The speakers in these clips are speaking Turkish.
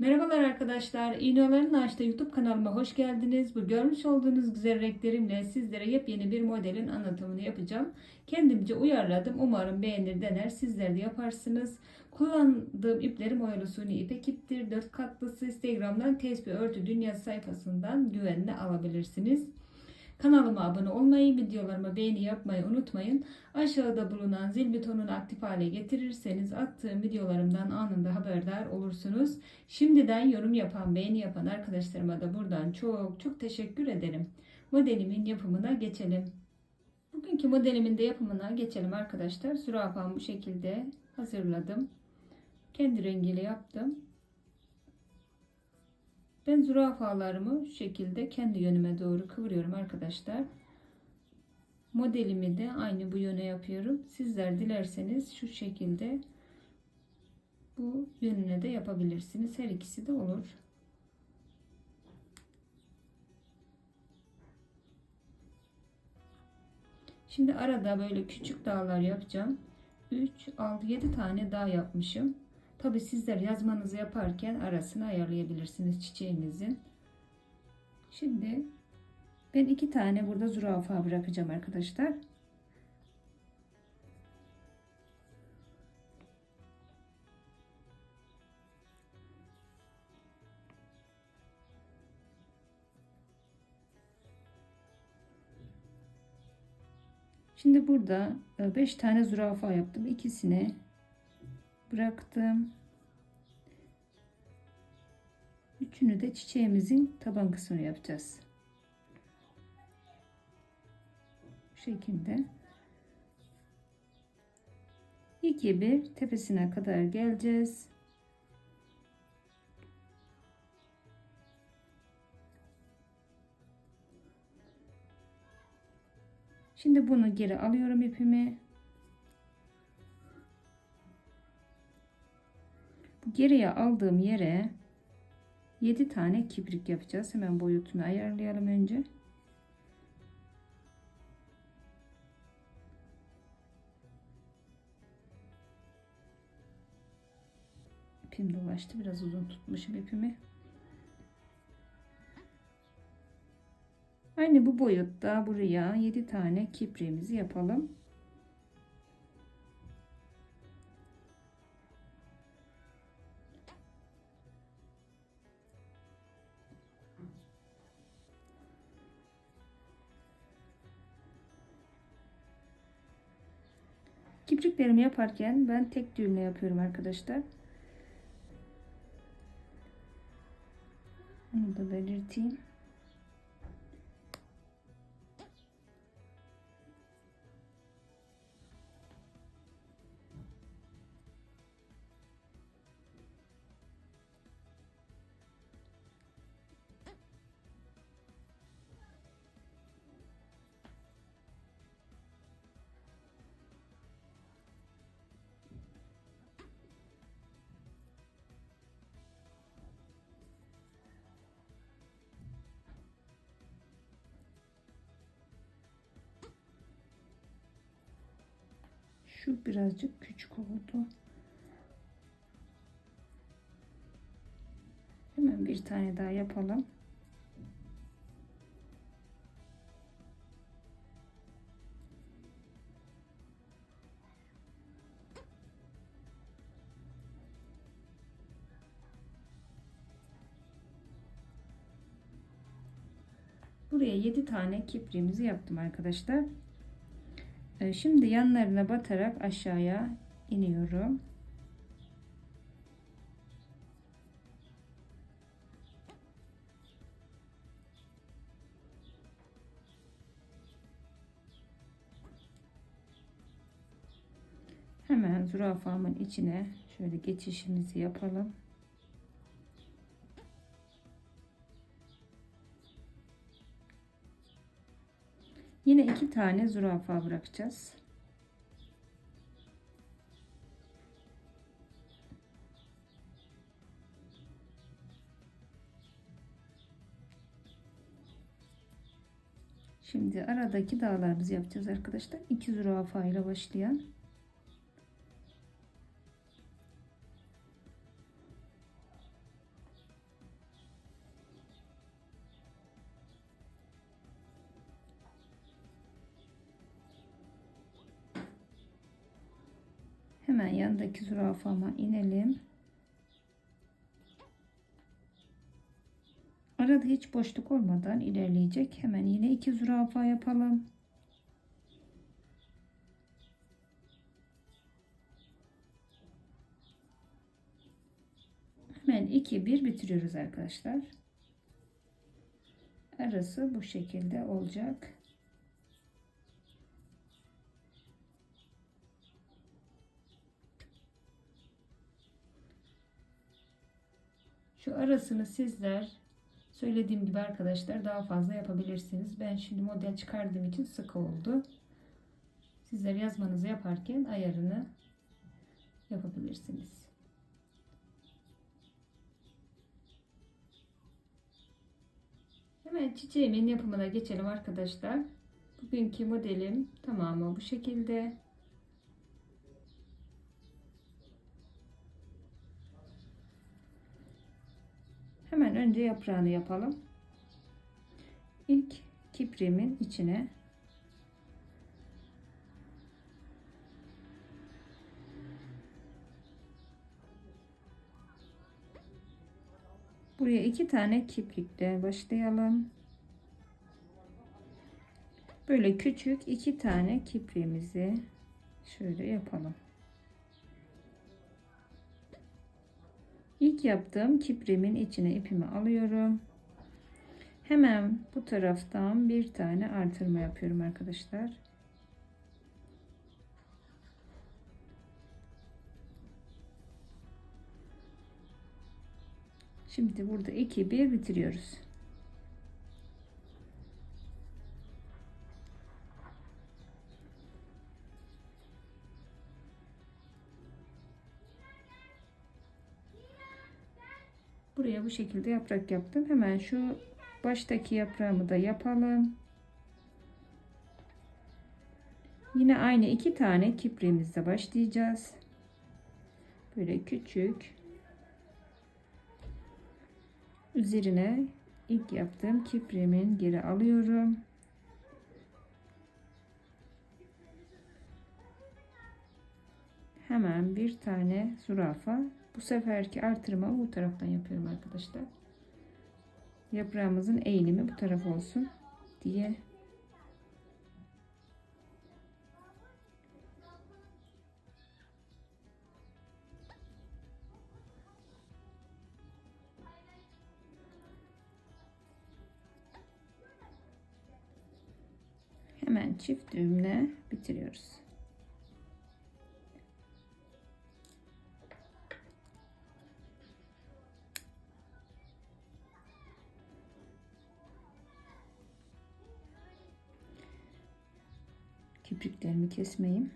Merhabalar arkadaşlar. İğnelerin Ağaç'ta YouTube kanalıma hoş geldiniz. Bu görmüş olduğunuz güzel renklerimle sizlere yepyeni bir modelin anlatımını yapacağım. Kendimce uyarladım. Umarım beğenir dener. Sizler de yaparsınız. Kullandığım iplerim oyalı suni ipek iptir. 4 katlısı Instagram'dan Tesbih Örtü Dünya sayfasından güvenle alabilirsiniz. Kanalıma abone olmayı, videolarıma beğeni yapmayı unutmayın. Aşağıda bulunan zil butonunu aktif hale getirirseniz attığım videolarımdan anında haberdar olursunuz. Şimdiden yorum yapan, beğeni yapan arkadaşlarıma da buradan çok çok teşekkür ederim. Modelimin yapımına geçelim. Bugünkü modelimin de yapımına geçelim arkadaşlar. Zürafamı bu şekilde hazırladım. Kendi rengiyle yaptım. Ben zürafalarımı şu şekilde kendi yönüme doğru kıvırıyorum arkadaşlar. Modelimi de aynı bu yöne yapıyorum. Sizler dilerseniz şu şekilde bu yönüne de yapabilirsiniz. Her ikisi de olur. Şimdi arada böyle küçük dağlar yapacağım. 3, 6, 7 tane dağ yapmışım. Tabi sizler yazmanızı yaparken arasını ayarlayabilirsiniz çiçeğinizin. Şimdi ben iki tane burada zürafa bırakacağım arkadaşlar. Şimdi burada 5 tane zürafa yaptım. İkisini bıraktım. Üçünü de çiçeğimizin taban kısmını yapacağız. Bu şekilde. İki bir tepesine kadar geleceğiz. Şimdi bunu geri alıyorum ipimi. Geriye aldığım yere 7 tane kibrik yapacağız. Hemen boyutunu ayarlayalım önce. İpim dolaştı. Biraz uzun tutmuşum ipimi. Aynı bu boyutta buraya 7 tane kipriğimizi yapalım. Kipriklerimi yaparken ben tek düğümle yapıyorum arkadaşlar. Bunu da belirteyim. Şu birazcık küçük oldu. Hemen bir tane daha yapalım. Buraya 7 tane kipriğimizi yaptım arkadaşlar. Ee, şimdi yanlarına batarak aşağıya iniyorum. Hemen zürafamın içine şöyle geçişimizi yapalım. Yine iki tane zürafa bırakacağız. Şimdi aradaki dağlarımızı yapacağız arkadaşlar. İki zürafa ile başlayan Hemen yanındaki zürafama inelim. Arada hiç boşluk olmadan ilerleyecek. Hemen yine iki zürafa yapalım. Hemen 2 1 bitiriyoruz arkadaşlar. Arası bu şekilde olacak. Şu arasını sizler söylediğim gibi arkadaşlar daha fazla yapabilirsiniz. Ben şimdi model çıkardığım için sıkı oldu. Sizler yazmanızı yaparken ayarını yapabilirsiniz. Hemen çiçeğimin yapımına geçelim arkadaşlar. Bugünkü modelim tamamı bu şekilde. Önce yaprağını yapalım. İlk kiprimin içine Buraya iki tane kiprikle başlayalım. Böyle küçük iki tane kipriğimizi şöyle yapalım. İlk yaptığım kiprimin içine ipimi alıyorum. Hemen bu taraftan bir tane artırma yapıyorum arkadaşlar. Şimdi burada 2 1 bitiriyoruz. Buraya bu şekilde yaprak yaptım. Hemen şu baştaki yaprağımı da yapalım. Yine aynı iki tane kipriğimizle başlayacağız. Böyle küçük üzerine ilk yaptığım kipriğimin geri alıyorum. Hemen bir tane zürafa. Bu seferki artırma bu taraftan yapıyorum arkadaşlar. Yaprağımızın eğilimi bu taraf olsun diye hemen çift düğümle bitiriyoruz. Kipriklerimi kesmeyeyim.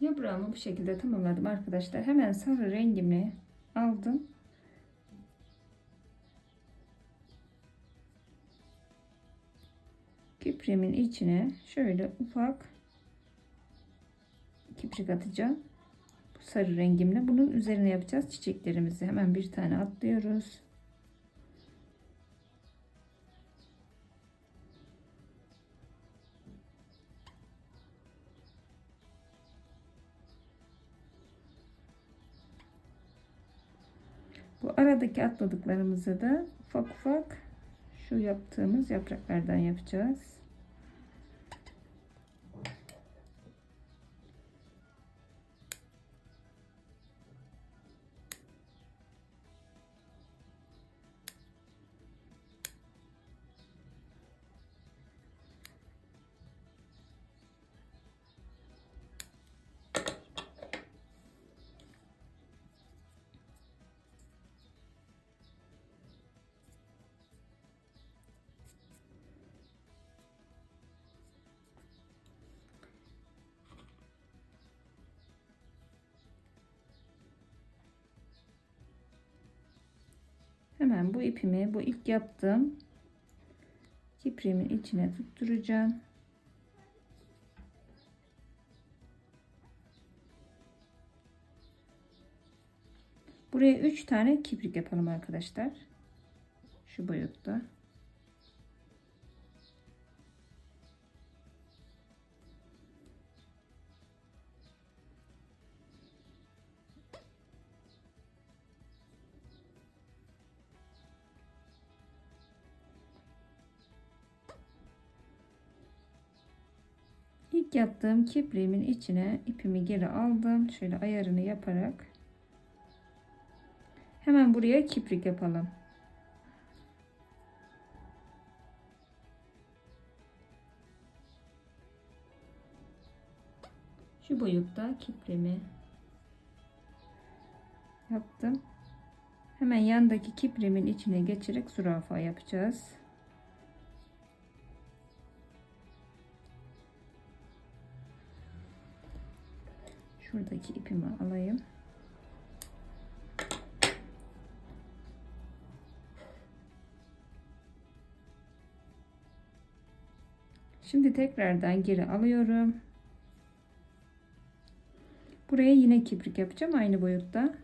Yaprağımı bu şekilde tamamladım arkadaşlar. Hemen sarı rengimi Kiprimin içine şöyle ufak kiprik atacağım. Bu sarı rengimle bunun üzerine yapacağız çiçeklerimizi. Hemen bir tane atlıyoruz. Bu aradaki atladıklarımızı da ufak ufak şu yaptığımız yapraklardan yapacağız. Hemen bu ipimi bu ilk yaptığım kipriğimin içine tutturacağım. Buraya 3 tane kiprik yapalım arkadaşlar. Şu boyutta. İlk yaptığım kipriğimin içine ipimi geri aldım. Şöyle ayarını yaparak hemen buraya kiprik yapalım. Şu boyutta kiprimi yaptım. Hemen yandaki kiprimin içine geçerek zürafa yapacağız. Şuradaki ipimi alayım. Şimdi tekrardan geri alıyorum. Buraya yine kiprik yapacağım aynı boyutta.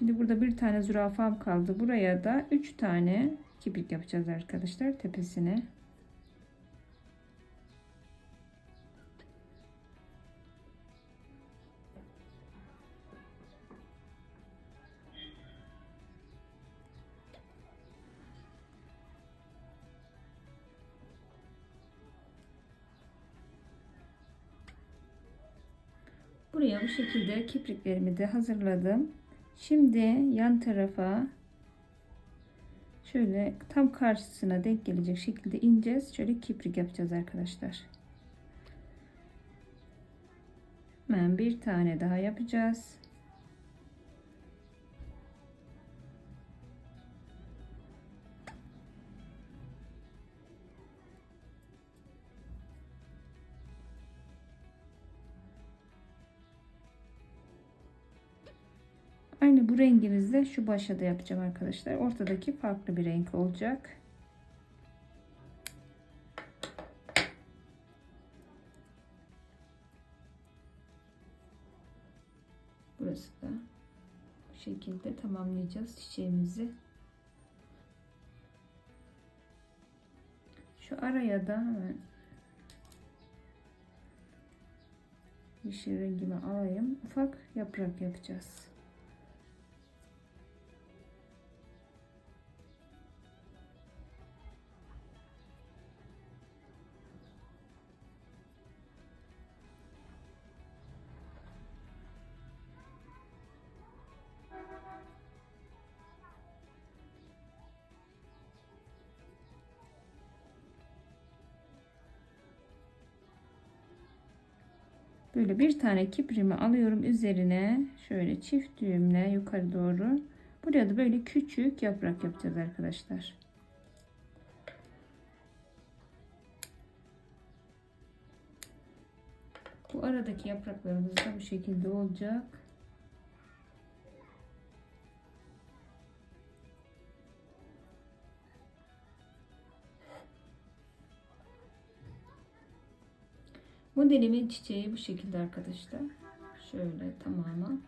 Şimdi burada bir tane zürafam kaldı. Buraya da 3 tane kiprik yapacağız arkadaşlar tepesine. Buraya bu şekilde kipriklerimi de hazırladım. Şimdi yan tarafa şöyle tam karşısına denk gelecek şekilde ineceğiz. Şöyle kiprik yapacağız arkadaşlar. Hemen bir tane daha yapacağız. Aynı bu rengimizde şu başa da yapacağım arkadaşlar. Ortadaki farklı bir renk olacak. Burası da bu şekilde tamamlayacağız çiçeğimizi. Şu araya da hemen yeşil rengimi alayım. Ufak yaprak yapacağız. Böyle bir tane kiprimi alıyorum üzerine şöyle çift düğümle yukarı doğru. Buraya da böyle küçük yaprak yapacağız arkadaşlar. Bu aradaki yapraklarımız da bu şekilde olacak. Modelimin çiçeği bu şekilde arkadaşlar. Şöyle tamamen.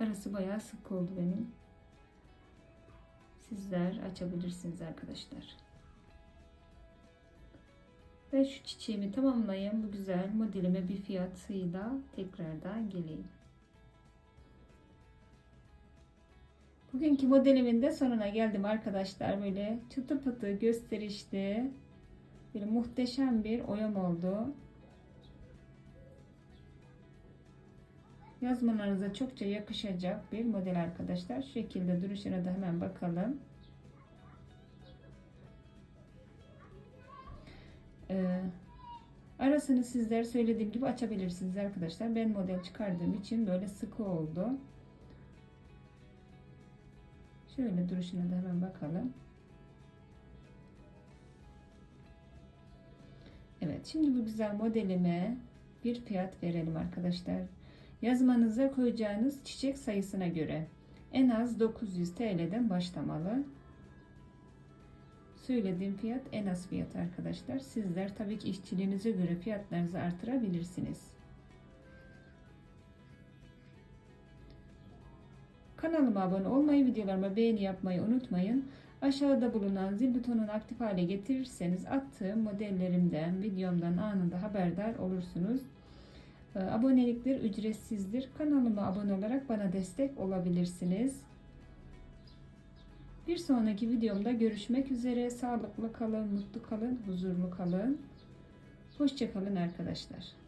Arası bayağı sık oldu benim. Sizler açabilirsiniz arkadaşlar. Ve şu çiçeğimi tamamlayayım. Bu güzel modelime bir fiyatıyla tekrardan geleyim. Bugünkü modelimin de sonuna geldim arkadaşlar. Böyle çıtı pıtı gösterişli Böyle muhteşem bir oyam oldu. Yazmalarınıza çokça yakışacak bir model arkadaşlar. Şu şekilde duruşuna da hemen bakalım. Ee, arasını sizler söylediğim gibi açabilirsiniz arkadaşlar. Ben model çıkardığım için böyle sıkı oldu. Şöyle duruşuna da hemen bakalım. Şimdi bu güzel modelime bir fiyat verelim arkadaşlar. Yazmanıza koyacağınız çiçek sayısına göre en az 900 TL'den başlamalı. Söylediğim fiyat en az fiyat arkadaşlar. Sizler tabii ki işçiliğinize göre fiyatlarınızı artırabilirsiniz. Kanalıma abone olmayı, videolarıma beğeni yapmayı unutmayın. Aşağıda bulunan zil butonunu aktif hale getirirseniz attığım modellerimden, videomdan anında haberdar olursunuz. Ee, Abonelikler ücretsizdir. Kanalıma abone olarak bana destek olabilirsiniz. Bir sonraki videomda görüşmek üzere. Sağlıklı kalın, mutlu kalın, huzurlu kalın. Hoşçakalın arkadaşlar.